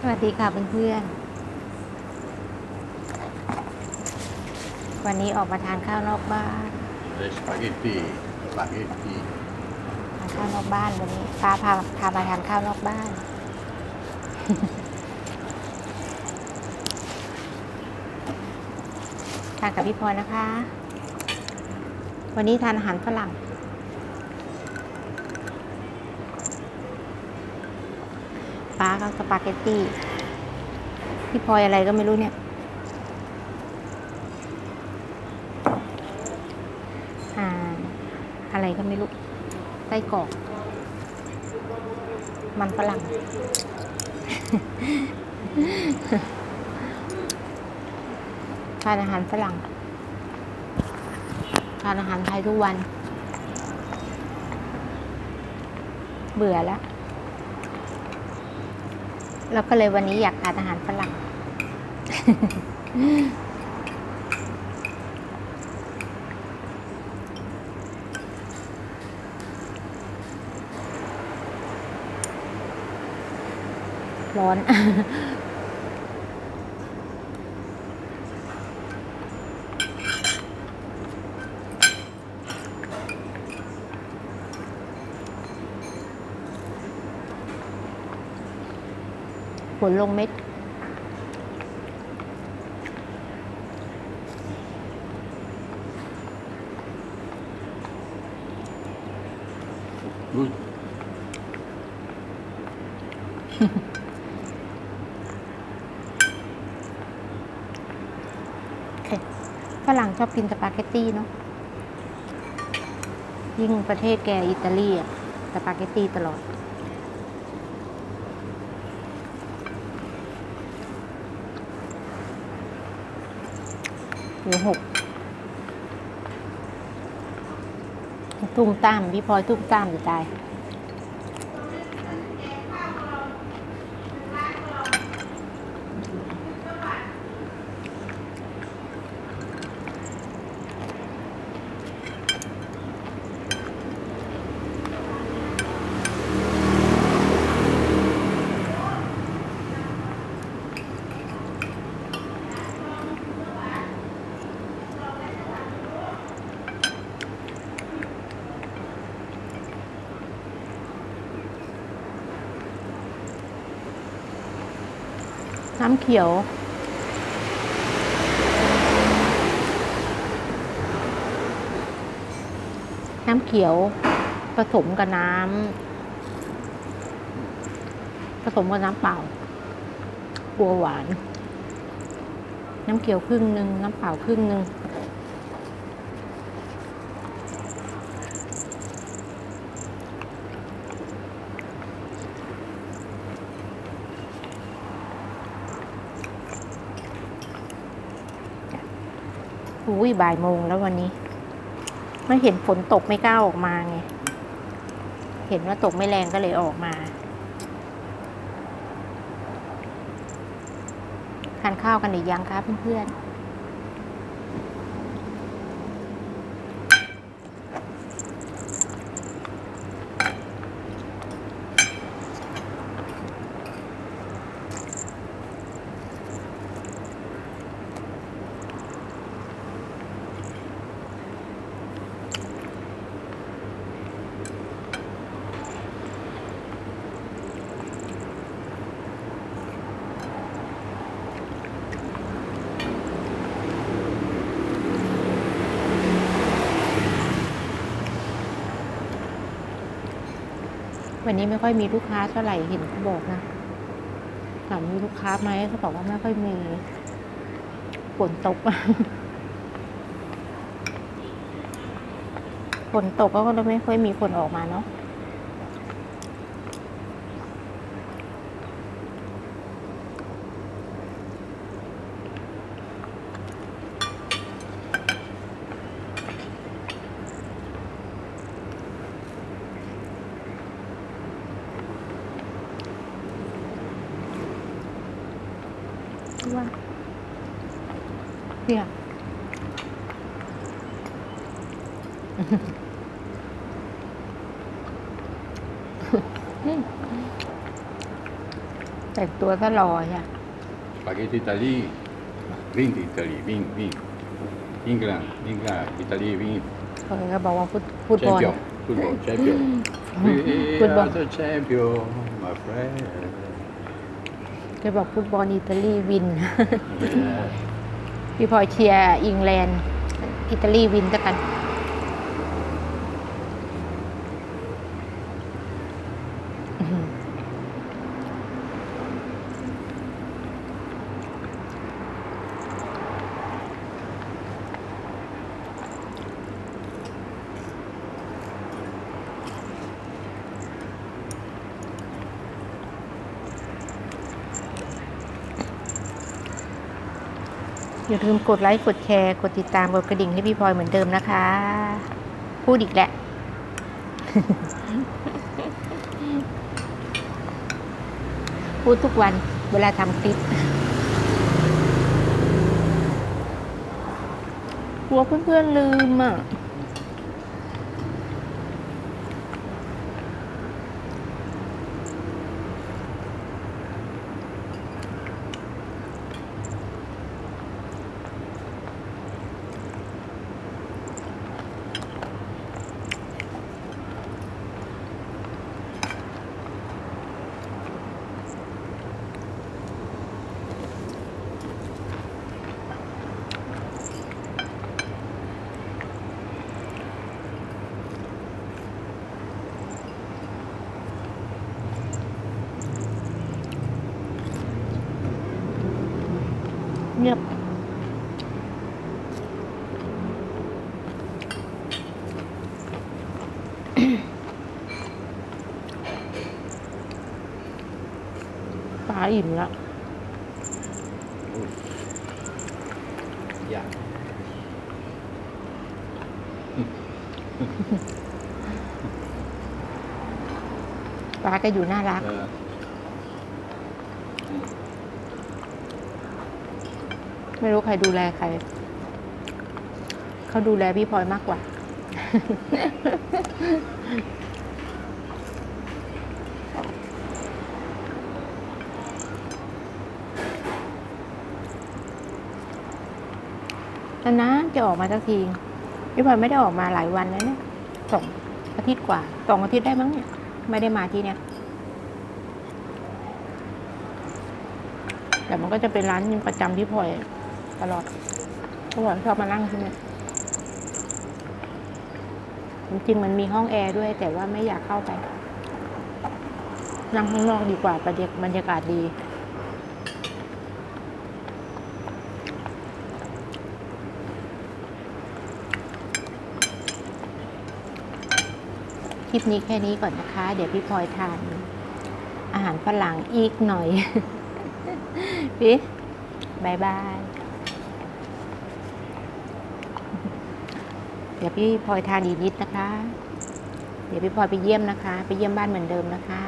สวัสดีค่ะเพื่อนๆ วันนี้ออกมาทานข้าวนอกบ้าน Le spaghetti, spaghetti. ทานข้าวนอกบ้านวันนี้ป้าพาพามาทานข้าวนอกบ้าน ทานกับพี่พลอยนะคะ วันนี้ทานอาหารฝรั่ง ป้าก็สปาเกตตี้พี่พลอยอะไรก็ไม่รู้เนี่ย อ่า อะไรก็ไม่รู้ไส้กรอก มันฝรั่ง ทานอาหารฝรั่ง ทานอาหารไทยทุกวัน เบื่อแล้ว เราก็เลยวันนี้อยากทานอาหารฝรั่ง ร้อน ฝนลงเม็ด Gut. ฝรั่งชอบกินสปาเกตตี้เนาะ ยิ่งประเทศแกอิตาลีอะสปาเกตตี้ตลอด หรือหกตุ้มตามพี่พลอยตุ้มตามจะตาย น้ำเขียว น้ำเขียวผสมกับน้ำผสมกับน้ำเปล่ากลัวหวาน น้ำเขียวครึ่งหนึ่งน้ำเปล่าครึ่งหนึ่ง อุ้ยบ่ายโมงแล้ววันนี้ ไม่เห็นฝนตกไม่กล้าออกมาไง เห็นว่าตกไม่แรงก็เลยออกมา ทานข้าวกันหรือยังคะเพื่อนๆ วันนี้ไม่ค่อยมีลูกค้าเท่าไหร่เห็นเขาบอกนะถามมีลูกค้าไหมเขาบอกว่าไม่ค่อยมีฝนตกฝนตกก็เลยไม่ค่อยมีคนออกมาเนาะ ว่า เนี่ยแต่งตัวซะหล่ออะสปาเกตตีอิตาลีวิ่งอิตาลีวิ่งวิ่งอิงแลนด์อิงแลนด์อิตาลีวิ่งเขาก็บอกว่าฟุตฟุตแชบมอลเปี้ยนฟุตบอลแชมเปี้ยน Football. We are the champion my friend แกบอกฟุตบอลอิตาลีวิน พี่พลอยเชียร์อิงแลนด์อิตาลีวินแล้วกัน อย่าลืมกดไลค์ กดแชร์ กดติดตามกดกระดิ่งให้พี่พลอยเหมือนเดิมนะคะ พูดอีกแหละ พูดทุกวันเวลาทำคลิปกลัวเพื่อนๆลืมอะ เงียบปลาอิ่มแล้ว Yeah. ปลาก็อยู่น่ารัก Uh, ไม่รู้ใครดูแลใคร เขาดูแลพี่พลอยมากกว่า นานๆจะออกมาสักทีพี่พลอยไม่ได้ออกมาหลายวันแล้วเนี่ยสองอาทิตย์กว่าสองอาทิตย์ได้มั้งเนี่ย ไม่ได้มาที่เนี่ยแต่มันก็จะเป็นร้านประจำที่พลอย ตลอดเพราะพลอยชอบมานั่งที่นี่จริงๆมันมีห้องแอร์ด้วย แต่ว่าไม่อยากเข้าไป นั่งข้างนอกดีกว่าบรรยากบรรยากาศดีคลิปนี้แค่นี้ก่อนนะคะ เดี๋ยวพี่พลอยทานอาหารฝรั่งอีกหน่อยพี่บายบาย เดี๋ยวพี่พลอยทานอีกนิดนะคะ เดี๋ยวพี่พลอยไปเยี่ยมนะคะ ไปเยี่ยมบ้านเหมือนเดิมนะคะ